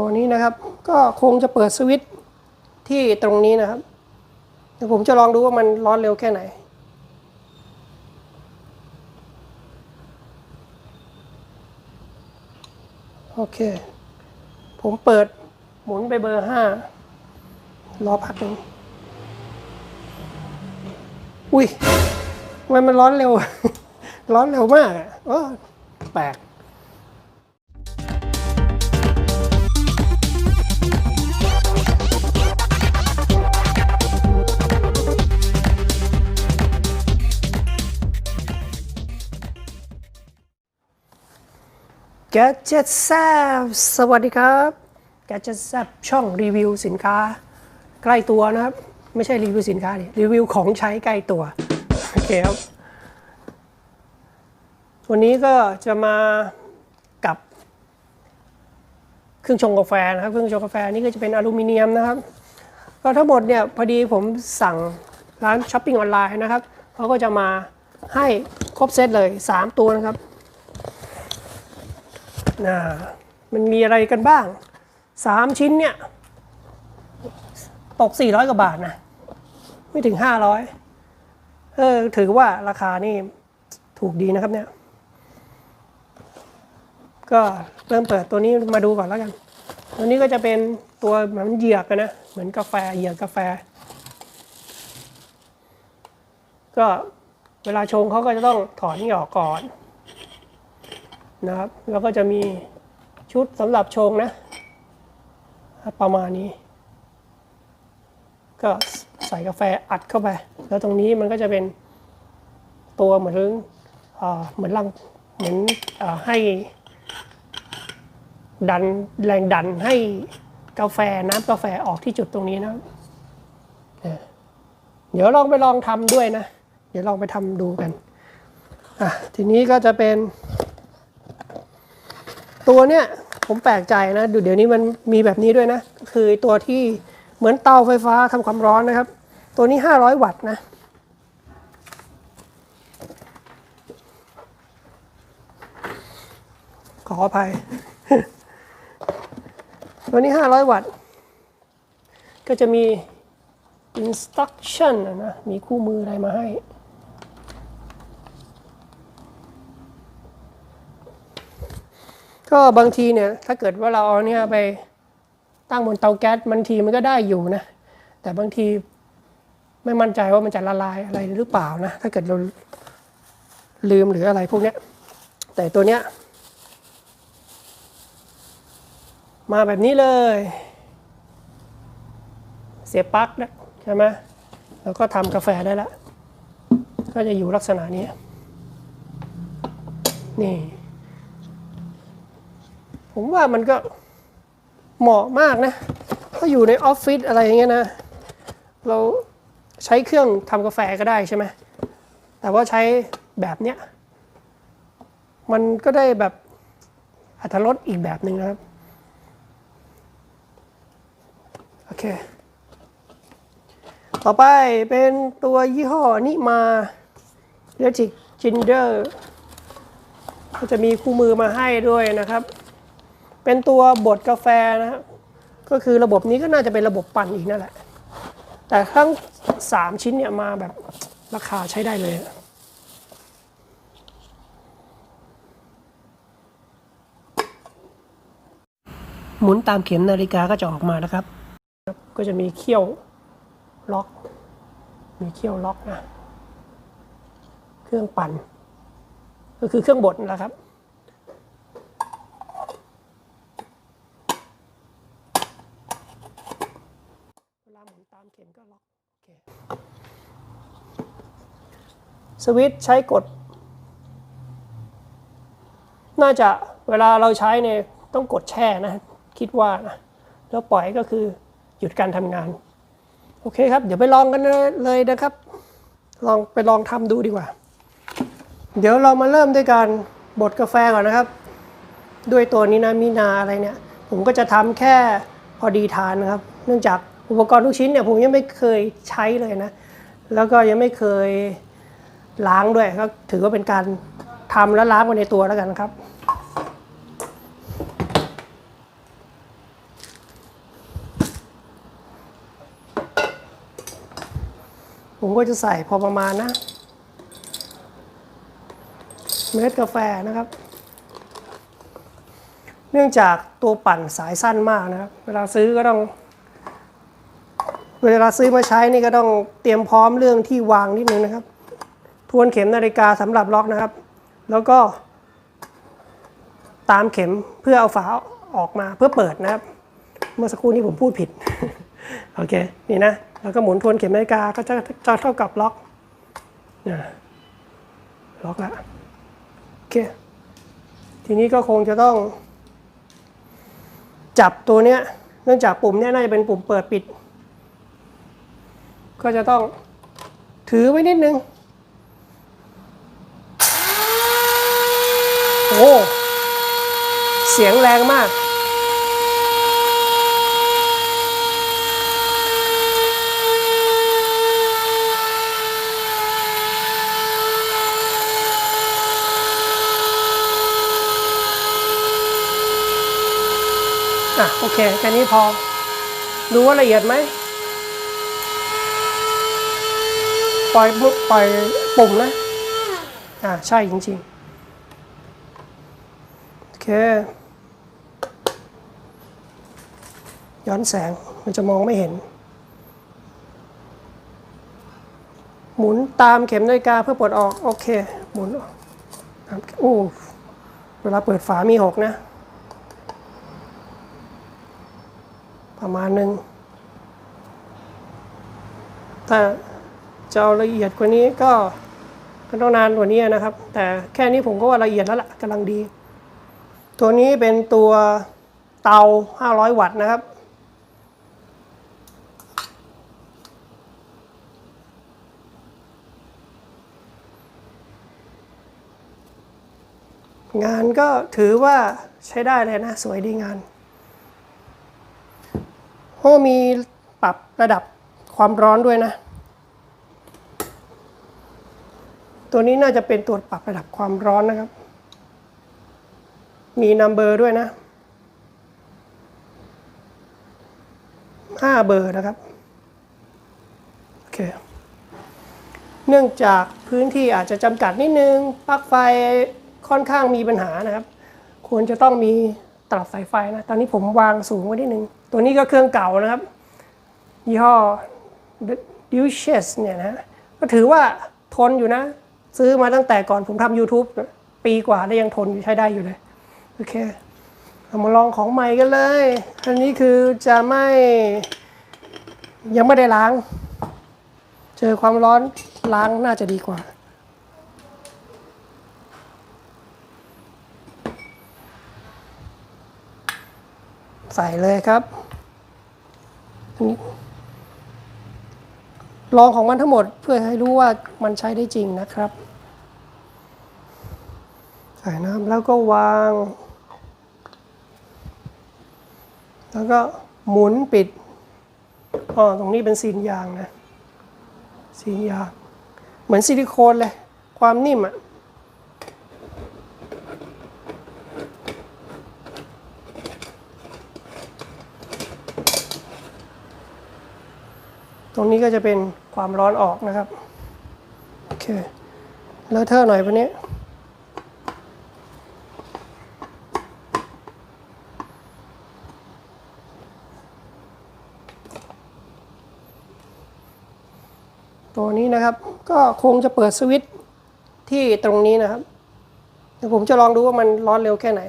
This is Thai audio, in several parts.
ตัวนี้นะครับ ก็คงจะเปิดสวิตช์ที่ตรงนี้นะครับเดี๋ยวผมจะลองดูว่ามันร้อนเร็วแค่ไหน โอเค ผมเปิดหมุนไปเบอร์ห้ารอพักหนึ่งอุ้ยทำไมมันร้อนเร็ว ร้อนเร็วมากอะแปลก แกจ็ตแซบสวัสดีครับแกจ็ตแซบช่องรีวิวสินค้า ใกล้ตัวนะครับ ไม่ใช่รีวิวสินค้าดิรีวิวของใช้ใกล้ตัว โอเคครับ วันนี้ก็จะมากับ เครื่องชงกาแฟนะครับ เครื่องชงกาแฟนี่ก็จะเป็นอลูมิเนียมนะครับ ก็ทั้งหมดเนี่ยพอดีผมสั่งร้านช้อปปิ้งออนไลน์นะครับเขาก็จะมาให้ครบเซตเลย 3 ตัวนะครับ นะมันมีอะไรกันบ้างสามชิ้นเนี่ย ตก 400 กว่าบาทนะ ไม่ถึง 500 เออ ถือว่าราคานี่ถูกดีนะครับเนี่ย ก็เริ่มเปิดตัวนี้มาดูก่อนแล้วกัน ตัวนี้ก็จะเป็นตัวเหมือนเหยือกนะ เหมือนกาแฟเหยือกกาแฟ ก็เวลาชงเขาก็จะต้องถอนนี่ออกก่อน นะครับ แล้วก็จะมีชุดสำหรับชงนะ ประมาณนี้ ก็ใส่กาแฟอัดเข้าไป แล้วตรงนี้มันก็จะเป็นตัวเหมือนเหมือนลังเหมือนอให้ดันแรงดันให้กาแฟน้ำกาแฟออกที่จุดตรงนี้นะออเดี๋ยวลองไปลองทำด้วยนะ เดี๋ยวลองไปทำดูกัน อะ ทีนี้ก็จะเป็น ตัวเนี้ยผมแปลกใจนะดูเดี๋ยวนี้มันมีแบบนี้ด้วยนะ คือตัวที่เหมือนเตาไฟฟ้าทำความร้อนนะครับ ตัวนี้ 500 วัตต์นะ ขออภัย ตัวนี้ 500 วัตต์ ก็จะมี instruction นะ มีคู่มืออะไรมาให้ ก็บางทีเนี่ยถ้าเกิดว่าเราเอาเนี่ยไปตั้งบนเตาแก๊สบางทีมันก็ได้อยู่นะ แต่บางทีไม่มั่นใจว่ามันจะละลายอะไรหรือเปล่านะ ถ้าเกิดเราลืมหรืออะไรพวกเนี้ย แต่ตัวเนี้ย มาแบบนี้เลย เสียบปลั๊กนะใช่ไหมแล้วก็ทำกาแฟได้ละ ก็จะอยู่ลักษณะนี้ นี่ ผมว่ามันก็เหมาะมากนะ ถ้าอยู่ในออฟฟิศอะไรอย่างเงี้ยนะ เราใช้เครื่องทำกาแฟก็ได้ใช่ไหม แต่ว่าใช้แบบเนี้ย มันก็ได้แบบอัตรสอีกแบบหนึ่งนะครับ โอเค ต่อไปเป็นตัวยี่ห้อนิมาเลจิกจินเดอร์ก็จะมีคู่มือมาให้ด้วยนะครับ เป็นตัวบดกาแฟนะครับก็คือระบบนี้ก็น่าจะเป็นระบบปั่นอีกนั่นแหละ แต่ทั้ง 3 ชิ้นเนี่ยมาแบบราคาใช้ได้เลย หมุนตามเข็มนาฬิกาก็จะออกมานะครับ ก็จะมีเขี้ยวล็อก มีเขี้ยวล็อกนะ เครื่องปั่น ก็คือเครื่องบดนะครับ เวลาหมุนตามเข็มก็ล็อกโอเค สวิตช์ใช้กด น่าจะเวลาเราใช้เนี่ยต้องกดแช่นะ คิดว่านะ แล้วปล่อยก็คือหยุดการทำงาน โอเคครับ เดี๋ยวไปลองกันเลยนะครับ ลองไปลองทำดูดีกว่า เดี๋ยวเรามาเริ่มด้วยการบดกาแฟก่อนนะครับ ด้วยตัวนี้นะมีนาอะไรเนี่ย ผมก็จะทำแค่พอดีทานนะครับ เนื่องจากอุปกรณ์ทุกชิ้นเนี่ยผมยังไม่เคยใช้เลยนะ แล้วก็ยังไม่เคย ล้างด้วยก็ถือว่าเป็นการทำแล้วล้างไปในตัวแล้วกันครับ ผมก็จะใส่พอประมาณนะ เมล็ดกาแฟนะครับ เนื่องจากตัวปั่นสายสั้นมากนะครับ เวลาซื้อก็ต้องเวลาซื้อมาใช้นี่ก็ต้องเตรียมพร้อมเรื่องที่วางนิดนึงนะครับ ทวนเข็มนาฬิกาสำหรับล็อกนะครับ แล้วก็ ตามเข็มเพื่อเอาฝาออกมาเพื่อเปิดนะครับ เมื่อสักครู่นี้ผมพูดผิด โอเค นี่นะ แล้วก็หมุนทวนเข็มนาฬิกาก็จะจะเท่ากับล็อกนะล็อกละโอเค ทีนี้ก็คงจะต้อง จับตัวเนี้ย เนื่องจากปุ่มเนี้ยน่าจะเป็นปุ่มเปิดปิด ก็จะต้องถือไว้นิดนึง โอ้เสียงแรงมาก อะ โอเคแค่นี้พอ ดูว่าละเอียดไหม ปล่อยปล่อยปุ่มนะ อ่าใช่จริง ๆ ย้อนแสงมันจะมองไม่เห็น หมุนตามเข็มนาฬิกาเพื่อปลดออก โอเค หมุนออกโอ้เวลาเปิดฝามีหกนะ ประมาณหนึ่งถ้าจะเอาละเอียดกว่านี้ก็ก็ต้องนานกว่านี้นะครับ แต่แค่นี้ผมก็ว่าละเอียดแล้วล่ะกำลังดี ตัวนี้เป็นตัวเตา 500 วัตต์นะครับ งานก็ถือว่าใช้ได้เลยนะ สวยดีงานโอ้มีปรับระดับความร้อนด้วยนะ ตัวนี้น่าจะเป็นตัวปรับระดับความร้อนนะครับ มีนัมเบอร์ด้วยนะ5เบอร์นะครับ โอเค เนื่องจากพื้นที่อาจจะจำกัดนิดนึง ปลั๊กไฟค่อนข้างมีปัญหานะครับ ควรจะต้องมีตลับสายไฟนะ ตอนนี้ผมวางสูงไว้นิดนึง ตัวนี้ก็เครื่องเก่านะครับ ยี่ห้อ Duchess เนี่ยนะ ก็ถือว่าทนอยู่นะ ซื้อมาตั้งแต่ก่อนผมทำ YouTube ปีกว่าได้ยังทนอยู่ใช้ได้อยู่เลย โอเคเรามาลองของใหม่กันเลย อันนี้คือจะไม่ยังไม่ได้ล้าง เจอความร้อนล้างน่าจะดีกว่า ใส่เลยครับอันนี้ลองของมันทั้งหมดเพื่อให้รู้ว่ามันใช้ได้จริงนะครับ ใส่น้ำแล้วก็วาง แล้วก็หมุนปิดอ๋อตรงนี้เป็นซีนยางนะซีนยาง เหมือนซิลิโคนเลย ความนิ่มอะตรงนี้ก็จะเป็นความร้อนออกนะครับ โอเค แล้วเทอะหน่อยวันนี้ นี้นะครับ ก็คงจะเปิดสวิตช์ที่ตรงนี้นะครับเดี๋ยวผมจะลองดูว่ามันร้อนเร็วแค่ไหน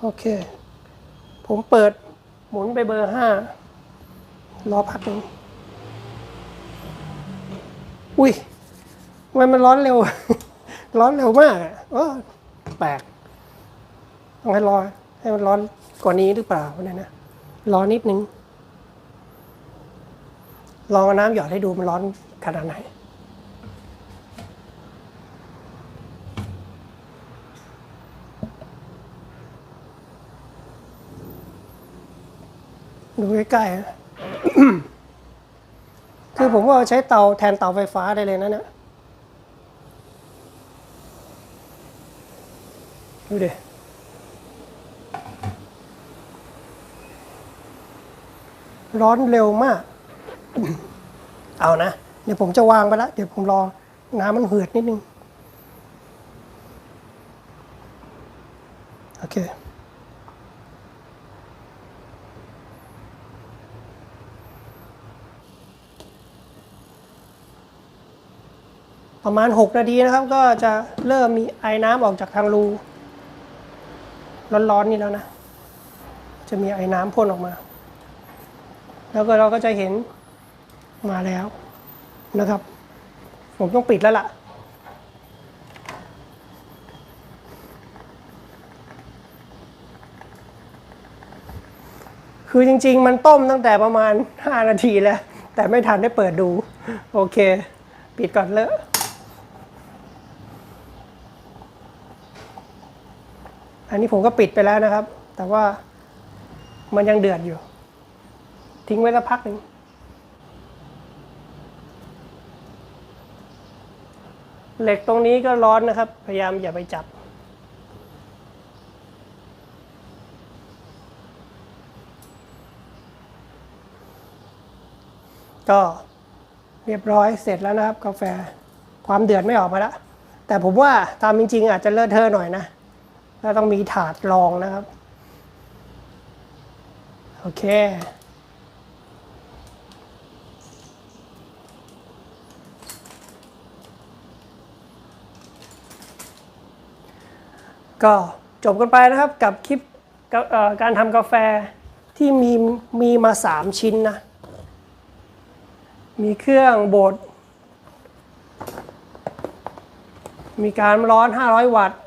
โอเค ผมเปิดหมุนไปเบอร์ห้ารอพักหนึ่งอุ้ยทำไมมันร้อนเร็ว ร้อนเร็วมากอะเออแปลกต้องให้รอ ให้มันร้อนกว่านี้หรือเปล่าเนี่ยนะร้อนนิดนึง ลองเอาน้ำหยอดให้ดูมันร้อนขนาดไหนดูใกล้ๆนะคือผมว่าใช้เตาแทนเตาไฟฟ้าได้เลยนะเนี่ย ดูดิ ร้อนเร็วมาก เอานะ เดี๋ยวผมจะวางไปแล้ว เดี๋ยวผมรอน้ำมันเหือดนิดนึง โอเค ประมาณ 6 นาทีนะครับ ก็จะเริ่มมีไอ้น้ำออกจากทางรู ร้อนๆนี่แล้วนะ จะมีไอ้น้ำพ่นออกมา แล้วก็เราก็จะเห็นมาแล้วนะครับ ผมต้องปิดแล้วล่ะ คือจริง ๆ มันต้มตั้งแต่ประมาณ 5 นาทีแล้ว แต่ไม่ทันได้เปิดดู โอเค ปิดก่อนเลอะอันนี้ผมก็ปิดไปแล้วนะครับ แต่ว่ามันยังเดือดอยู่ ทิ้งไว้สักพักหนึ่งเหล็กตรงนี้ก็ร้อนนะครับ พยายามอย่าไปจับ ก็เรียบร้อยเสร็จแล้วนะครับ กาแฟความเดือดไม่ออกมาแล้ว แต่ผมว่าตามจริง ๆ อาจจะเลอะเทอะหน่อยนะแล้วต้องมีถาดรองนะครับ โอเค ก็จบกันไปนะครับกับคลิปการทำกาแฟที่มีมีมา 3 ชิ้นนะ มีเครื่องบด มีการร้อน 500 วัตต์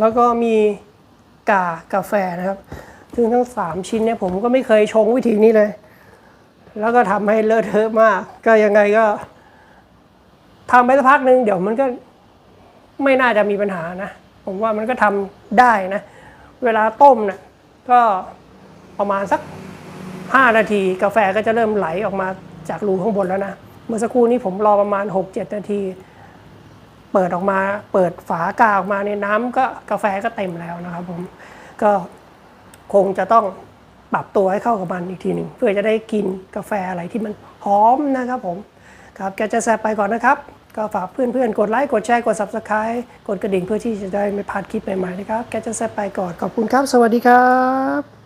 แล้วก็มีกากาแฟนะครับ ซึ่งทั้ง 3 ชิ้นเนี่ยผมก็ไม่เคยชงวิธีนี้เลย แล้วก็ทำให้เลอะเทอะมาก ก็ยังไงก็ทำไปสักพักหนึ่งเดี๋ยวมันก็ไม่น่าจะมีปัญหานะ ผมว่ามันก็ทำได้นะ เวลาต้มนะก็ประมาณสัก 5 นาที กาแฟก็จะเริ่มไหลออกมาจากรูข้างบนแล้วนะ เมื่อสักครู่นี้ผมรอประมาณ 6-7 นาที เปิดออกมาเปิดฝากาออกมาในน้ำก็กาแฟก็เต็มแล้วนะครับผมก็คงจะต้องปรับตัวให้เข้ากับมันอีกทีหนึ่งเพื่อจะได้กินกาแฟอะไรที่มันหอมนะครับผมครับแกจะแซบไปก่อนนะครับ ก็ฝากเพื่อนๆ กดไลค์ กดแชร์ กด subscribe กดกระดิ่งเพื่อที่จะได้ไม่พลาดคลิปใหม่ๆนะครับ แกจะแซบไปก่อน ขอบคุณครับ สวัสดีครับ